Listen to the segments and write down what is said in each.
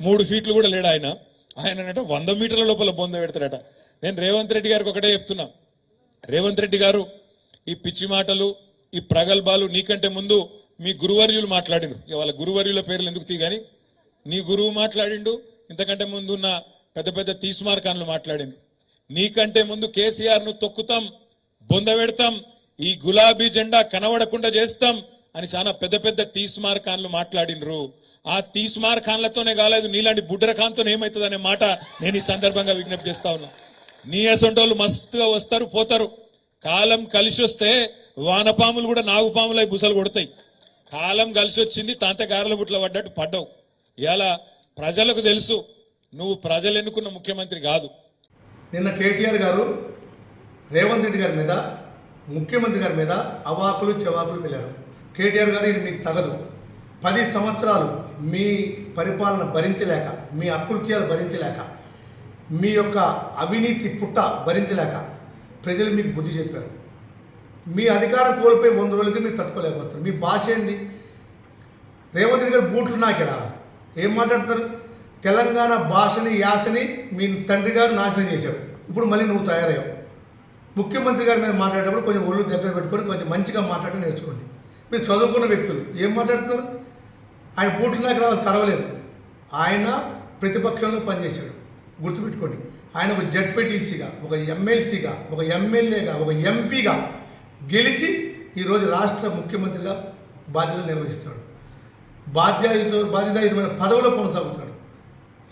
మూడు ఫీట్లు కూడా లేడు ఆయన. ఆయన వంద మీటర్ల లోపల బొంద పెడతాడట. నేను రేవంత్ రెడ్డి గారికి ఒకటే చెప్తున్నా. రేవంత్ రెడ్డి గారు ఈ పిచ్చి మాటలు ఈ ప్రగల్భాలు నీకంటే ముందు మీ గురువర్యులు మాట్లాడిను వాళ్ళ గురువర్యుల పేర్లు ఎందుకు తీగాని నీ గురువు మాట్లాడిండు ఇంతకంటే ముందున్న పెద్ద పెద్ద తీస్మార్కాన్లు మాట్లాడిండు. నీకంటే ముందు కేసీఆర్ను తొక్కుతాం బొంద పెడతాం ఈ గులాబీ జెండా కనబడకుండా చేస్తాం అని చాలా పెద్ద పెద్ద తీస్మార్ ఖాన్లు మాట్లాడినరు. ఆ తీస్మార్ ఖాన్లతోనే కాలేదు నీలాంటి బుడ్రఖాన్తో ఏమవుతుంది అనే మాట నేను ఈ సందర్భంగా విజ్ఞప్తి చేస్తా ఉన్నా. నీ అసొంటోళ్ళు మస్తుగా వస్తారు పోతారు. కాలం కలిసి వస్తే వానపాములు కూడా నాగుపాములై బుసలు కొడతాయి. కాలం కలిసి వచ్చింది తాంత గారెల బుట్ల పడ్డట్టు పడ్డావు. ఇలా ప్రజలకు తెలుసు నువ్వు ప్రజలు ఎన్నుకున్న ముఖ్యమంత్రి కాదు. నిన్న కేటీఆర్ గారు రేవంత్ రెడ్డి గారి మీద ముఖ్యమంత్రి గారి మీద అవాకులు చెవాకులు వెళ్ళారు కేటీఆర్ గారు ఇది మీకు తగదు. పది సంవత్సరాలు మీ పరిపాలన భరించలేక మీ అకృత్యాలు భరించలేక మీ యొక్క అవినీతి పుట్ట భరించలేక ప్రజలు మీకు బుద్ధి చెప్పారు. మీ అధికారం కోల్పోయి వంద రోజులకి మీరు తట్టుకోలేకపోతారు మీ భాష ఏంది? రేవంత్ రెడ్డి గారు బూట్లు నాకెలా ఏం మాట్లాడుతున్నారు? తెలంగాణ భాషని యాసని మీ తండ్రి గారు నాశనం చేశారు. ఇప్పుడు మళ్ళీ నువ్వు తయారయ్యావు. ముఖ్యమంత్రి గారి మీద మాట్లాడేటప్పుడు కొంచెం ఒళ్ళు దగ్గర పెట్టుకొని కొంచెం మంచిగా మాట్లాడి నేర్చుకోండి. మీరు చదువుకున్న వ్యక్తులు. ఏం మాట్లాడుతున్నారు? ఆయన బూట్లు నాకు రావాలి కరవలేదు. ఆయన ప్రతిపక్షంలో పనిచేశాడు. గుర్తుపెట్టుకోండి. ఆయన ఒక జడ్పీటీసీగా ఒక ఎమ్మెల్సీగా ఒక ఎమ్మెల్యేగా ఒక ఎంపీగా గెలిచి ఈరోజు రాష్ట్ర ముఖ్యమంత్రిగా బాధ్యతలు నిర్వహిస్తున్నాడు. బాధ్యత బాధ్యతాయుతమైన పదవిలో కొనసాగుతున్నాడు.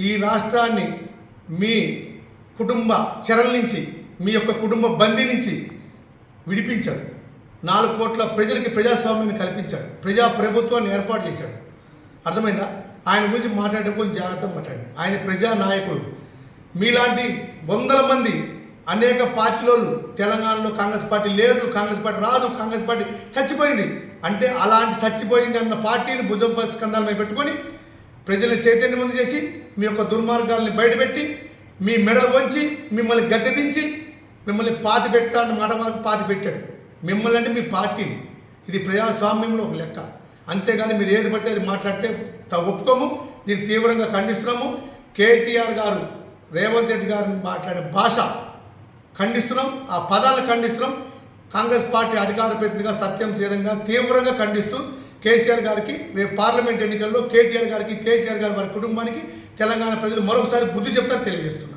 ఈ రాష్ట్రాన్ని మీ కుటుంబ చెరల నుంచి మీ యొక్క కుటుంబ బందీ నుంచి విడిపించాడు. నాలుగు కోట్ల ప్రజలకి ప్రజాస్వామ్యాన్ని కల్పించాడు. ప్రజా ప్రభుత్వాన్ని ఏర్పాటు చేశాడు. అర్థమైందా? ఆయన గురించి మాట్లాడటం కొంచెం జాగ్రత్తగా మాట్లాడండి. ఆయన ప్రజా నాయకుడు మీలాంటి వందల మంది అనేక పార్టీలు తెలంగాణలో కాంగ్రెస్ పార్టీ లేదు కాంగ్రెస్ పార్టీ రాదు కాంగ్రెస్ పార్టీ చచ్చిపోయింది. అంటే అలాంటి చచ్చిపోయింది అన్న పార్టీని భుజం పసి కందాలపై పెట్టుకొని ప్రజల చైతన్యవంతం చేసి మీ యొక్క దుర్మార్గాల్ని బయటపెట్టి మీ మెడలు వంచి మిమ్మల్ని గద్దె దించి మిమ్మల్ని పాతి పెట్టాలని మాట పాతి పెట్టాడు మిమ్మల్ని అంటే మీ పార్టీని. ఇది ప్రజాస్వామ్యంలో ఒక లెక్క. అంతేగాని మీరు ఏది పడితే అది మాట్లాడితే త- ఒప్పుకోము. దీన్ని తీవ్రంగా ఖండిస్తున్నాము. కేటీఆర్ గారు రేవంత్ రెడ్డి గారు మాట్లాడే భాష ఖండిస్తున్నాం. ఆ పదాలను ఖండిస్తున్నాం. కాంగ్రెస్ పార్టీ అధికార ప్రతినిధిగా సత్యం చేయడంగా తీవ్రంగా ఖండిస్తూ కేసీఆర్ గారికి రేపు పార్లమెంట్ ఎన్నికల్లో కేటీఆర్ గారికి కేసీఆర్ గారి వారి కుటుంబానికి తెలంగాణ ప్రజలు మరొకసారి బుద్ధి చెప్తారు తెలియజేస్తున్నారు.